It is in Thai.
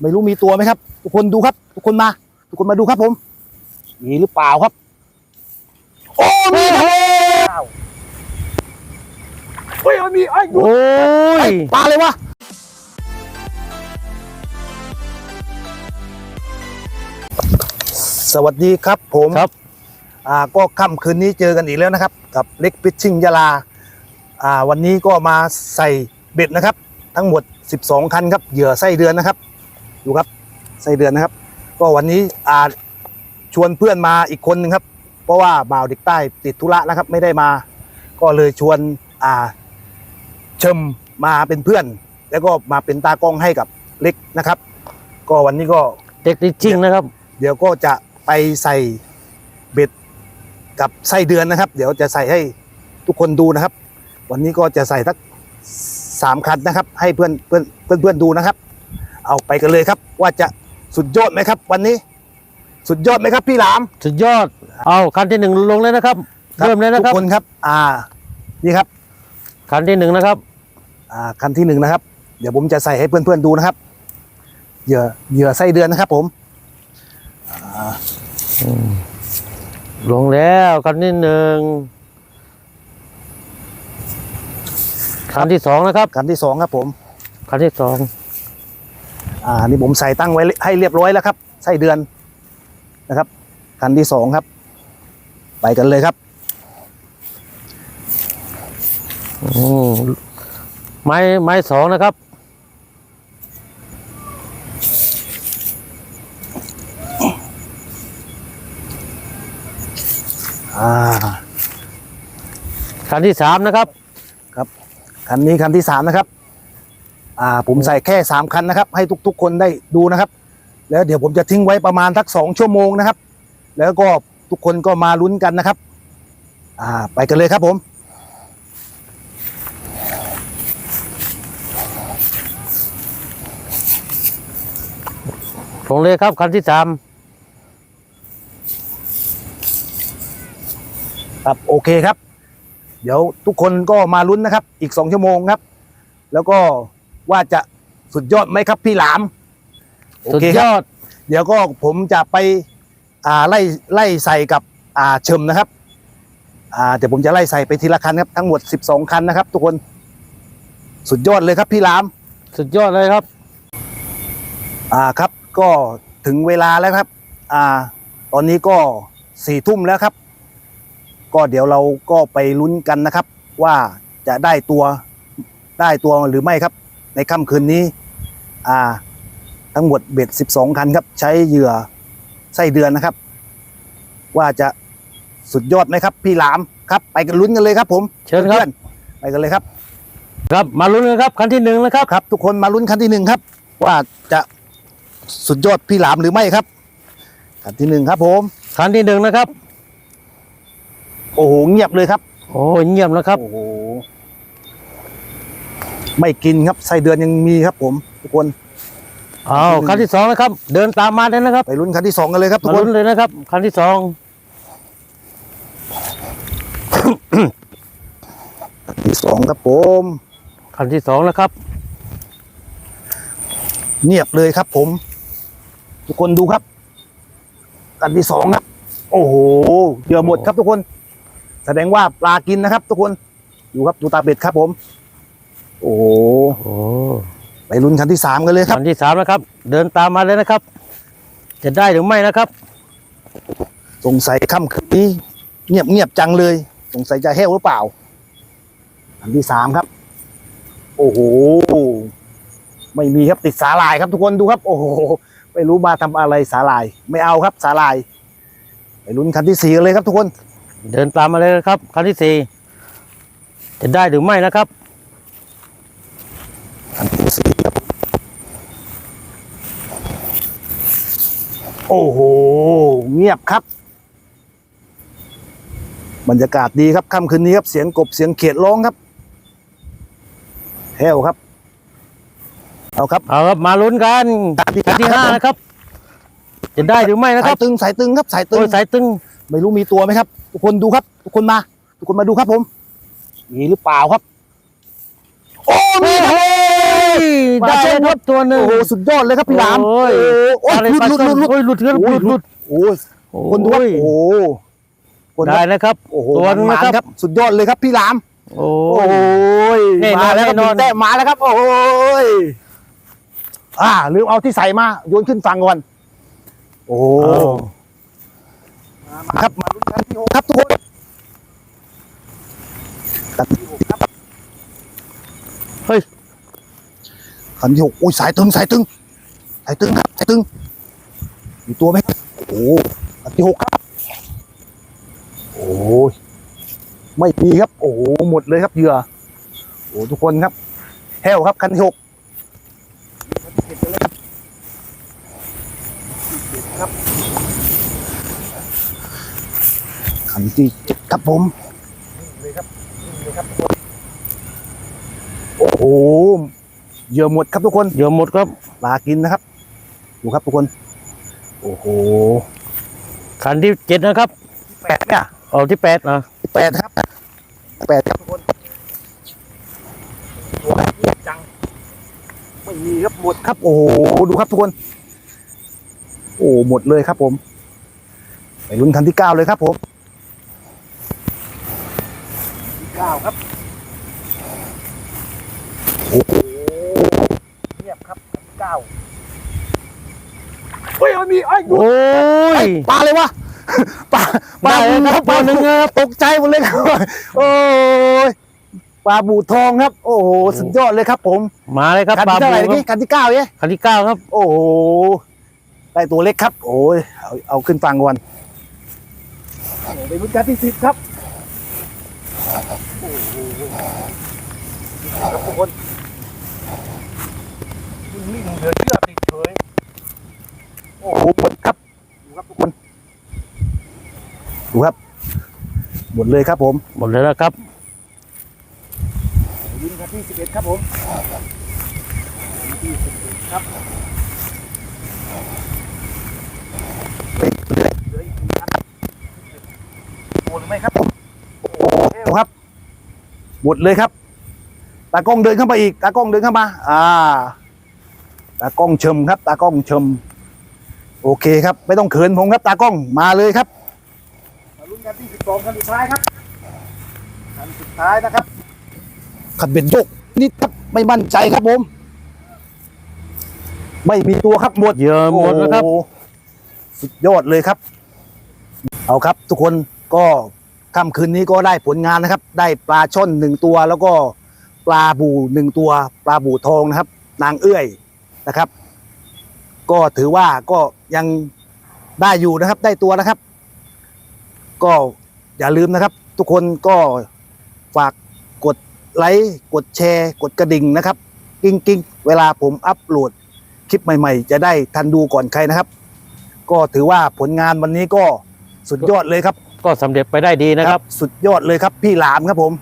ไม่รู้มีตัวไหมครับ ทุกคนดูครับ ทุกคนมา ทุกคนมาดูครับผม มีหรือเปล่าครับ โอ้มีครับเฮ้ยมันมีไอ้ดูโอ้ยปลาเลยวะสวัสดีครับผมครับ อ่าก็ค่ำคืนนี้เจอกันอีกแล้วนะครับ กับเล็กพิชชิ่งยาลา อ่าวันนี้ก็มาใส่เบ็ดนะครับ ทั้งหมด 12 คันครับเหยื่อไส้เดือนนะครับ ดูครับไส้เดือนนะครับ ก็วันนี้อ่าชวนเพื่อนมาอีกคนหนึ่งครับ เพราะว่าบ่าวเด็กใต้ติดธุระนะครับ ไม่ได้มา ก็เลยชวนอ่าเชมมาเป็นเพื่อน แล้วก็มาเป็นตากล้องให้กับเล็กนะครับ ก็วันนี้ก็เด็กจริงๆนะครับ เดี๋ยวก็จะไปใส่เบ็ดกับไส้เดือนนะครับ เดี๋ยวจะใส่ให้ทุกคนดูนะครับ วันนี้ก็จะใส่สักสามคันนะครับ ให้เพื่อนเพื่อนเพื่อนเพื่อนดูนะครับ เอาไปกันเลยครับ ว่าจะสุดยอดไหมครับ วันนี้ สุดยอดไหมครับพี่หลาม สุดยอด เอาคันที่หนึ่งลงเลยนะครับคบเริ่มเลยนะครับทุกคนครับ อ่า นี่ครับ คันที่หนึ่งนะครับ อ่าคันที่หนึ่งนะครับ เดี๋ยวผมจะใส่ให้เพื่อนๆดูนะครับ เหยื่อเหยื่อไส้เดือนนะครับ ผม ลงแล้วคันที่หนึ่งคันที่สองนะครับ คันที่สองครับผม คันที่สอง อ่านี่ผมใส่ตั้งไว้ให้เรียบร้อยแล้วครับไส้เดือนนะครับ คันที่สองครับ ไปกันเลยครับอืมไม้ไม้สองนะครับอ่าคันที่สามนะครับ คันนี้คันที่สามนะครับ อ่าผมใส่แค่สามคันนะครับ ให้ทุก ๆ คนได้ดูนะครับ แล้วเดี๋ยวผมจะทิ้งไว้ประมาณสักสองชั่วโมงนะครับ แล้วก็ทุกคนก็มาลุ้นกันนะครับ อ่าไปกันเลยครับผมลงเลยครับคันที่สามครับโอเคครับ เดี๋ยวทุกคนก็มาลุ้นนะครับ อีกสองชั่วโมงครับ แล้วก็ ว่าจะสุดยอดไหมครับพี่หลามโอสุดเคยครับอด เดี๋ยวก็ผมจะไปอ่าไล่ไล่ใส่กับอ่าเชิมนะครับอ่าเดี๋ยวผมจะไล่ใส่ไปทีละคันครับทั้งหมด 12 คันนะครับ ทุกคนสุดยอดเลยครับพี่หลาม สุดยอดเลยครับ อ่าครับก็ถึงเวลาแล้วครับ อ่า ตอนนี้ก็สี่ทุ่มแล้วครับ ก็เดี๋ยวเราก็ไปลุ้นกันนะครับ ว่าจะได้ตัวได้ตัวหรือไม่ครับ ในค่ำคืนนี้อ่าทั้งหมดเบ็ดสิบสองคันครับ ใช้เหยื่อไส้เดือนนะครับ ว่าจะสุดยอดไหมครับ พี่หลามครับ ไปกันลุ้นกันเลยครับ ผมเชิญครับ พื่อนๆไปกันเลยครับ ครับมาลุ้นกันครับคันที่หนึ่งนะครับ ครับ ทุกคนมาลุ้นคันที่หนึ่งครับ ว่าจะสุดยอดพี่หลามหรือไม่ครับคันที่หนึ่งครับ ผม คันที่หนึ่งนะครับ โอ้โหเงียบเลยครับ โอ้ยเงียบแล้วครับ โอ้โห ไม่กินครับไส้เดือนยังมีครับ ผมทุกคนเอาคันที่สองนะครับ เดินตามมาเลยนะครับไปลุ้นคันที่สองกันเลยครับทุกมาคลุ้นนเลยนะครับคันที่สอง คันที่สองครับผม คันที่สองนะครับ เงียบเลยครับ ผม ทุกคนดูครับ คันที่สองครับ โอ้โหเหยื่อหมดครับทุกคน แสดงว่าปลากินนะครับ ทุกคน ดูครับดูตาเบ็ดครับผม โอ้โหโอ้ไปลุ้นคันที่สามกันเลยครับ คันที่สามนะครับ เดินตามมาเลยนะครับ จะได้หรือไม่นะครับ สงสัยค่ำคืนนี้เงียบเงียบจังเลย สงสัยจะแห้วหรือเปล่าอันที่สามครับ โอ้โห ไม่มีครับติดสาลายครับทุกคนดูครับ โอ้โห ไม่รู้มาทำอะไรสาลาย ไม่เอาครับสาลาย ไปลุ้นคันที่สี่กันเลยครับทุกคน เดินตามมาเลยนะครับ คันที่สี่จะได้หรือไม่นะครับ คันที่สี่ครับโอ้โห เงียบครับ บรรยากาศดีครับค่ำคืนนี้ครับ เสียงกบเสียงเขียดร้องครับแห้วครับ เอาครับเอาครับมาลุ้นกันคันที่คันที่ห้าครับนะครับ จะได้หรือไม่นะคสารัยบตึงสายตึงครับสายตึโอ้งยสายตึงไม่รู้มีตัวไหมครับ ทุกคนดูครับ ทุกคนมา ทุกคนมาดูครับผม มีหรือเปล่าครับ โอ้มีครับป ได้ลาช่อนครับตัวหนึ่งโอ้โหสุดยอดเลยครับพี่หลามโอ้ยโอ้อะไรยปลาหลุดช่หอนลุดหลุดหลุดโอ้ยหลุดครับหลุดหลุดโอ้ยคนดูครับโอ้โหคนดูได้นะครับโอ้โหตัวหนึงมันะครับครับ สุดยอดเลยครับพี่หลาม โอ้โอ้ยยแน่นอนมาแล้วครับแน่นอนมีแต้มมาแล้วครับ โอ้ยอ่าลืมเอาที่ใส่มาโยนขึ้นฝั่งก่อนโอ้โหเอามาครับมาลุ้นกันที่หกครับทุกคนกันที่หกครับเฮ้ย ขันที่หกโอ้ยสายตึงสายตึงสายตึงครับสายตึงมีตัวไหมโอ้โหขันที่หกครับโอ้ยไม่มีครับ โอ้หหมดเลยครับเหยื่อโอ้ทุกคนครับแห้วครับคันที่หกขันที่เจ็ดครับผมเลยครับเลยครับ โอ้โห เหยื่อหมดครับทุกคนเดี๋ยวหมดครับปลากินนะครับดูครับทุกคน โอ้โหขันที่เจ็ดนะครับแปดเนี่ยเอาที่แปดนะแปดครับแปดครับทุกคนตัวเงียบจังไม่มีครับหมดครับ โอ้โหดูครับทุกคน โอ้หมดเลยครับผม ไปลุ้นคันที่เก้าเลยครับผมที่เก้าครับ โอ้โห เงียบครับคันที่ เก้าเฮ้ยมันมีไอ้ยดูโอ้ยปลาเลยวะปลาปลาได้บูครับปลาตัวหนึ่งครับตกใจหมดเลยครับโอ้ยปลาบูทองครับ โอ้โหสุดยอดเลยครับ ผมมาเลยครับคันปลาที่เท่าไหร่บูเมื่อคกี้รับคันที่เก้าเนี่ยขันที่เก้าครับ โอ้โหได้ตัวเล็กครับ โอ้ยเอาเอาขึ้นฟังก่อนโอ้โหเป็นรุ่นการที่สิบครับโอ้โหครับทุกคน นิ่งๆเหลือเชื่อติดเฉยโอ้โหหมดครับดูครับทุกคนดูครับหมดเลยครับผมหมดเลยนะครับยิงครับที่สิบเอ็ดครับผมที่สิบเอ็ดครับเหลืออีกเหลืออีกหนึ่งอันโอนไหมครับผมโอ้โหครับหมดเลยครับตากล้องเดินเข้ามาอีกตากล้องเดินเข้ามา อ่า ตากล้องชมครับ ตากล้องชม โอเคครับ ไม่ต้องเขินผมครับตากล้องมาเลยครับมาลุ้นกันที่สิบสองคันสุดท้ายครับคันสุดท้ายนะครับขัดเบ็ดยกนิดครับไม่มั่นใจครับผมไม่มีตัวครับหมดเหยื่อหมดนะครับโอ้โหสุดยอดเลยครับ เอาครับ ทุกคนก็ค่ำคืนนี้ก็ได้ผลงานนะครับ ได้ปลาช่อนหนึ่งตัว แล้วก็ปลาบูหนึ่งตัว ปลาบูทองนะครับ นางเอื้อย นะครับ ก็ถือว่าก็ยังได้อยู่นะครับ ได้ตัวนะครับ ก็อย่าลืมนะครับ ทุกคนก็ฝากกดไลค์กดแชร์ กดกระดิ่งนะครับ กิ้งกิ้งเวลาผมอัปโหลดคลิปใหม่ ๆ จะได้ทันดูก่อนใครนะครับ ก็ถือว่าผลงานวันนี้ก็สุดยอดเลยครับ ก็สำเร็จไปได้ดีนะครับ สุดยอดเลยครับ พี่หลามครับผม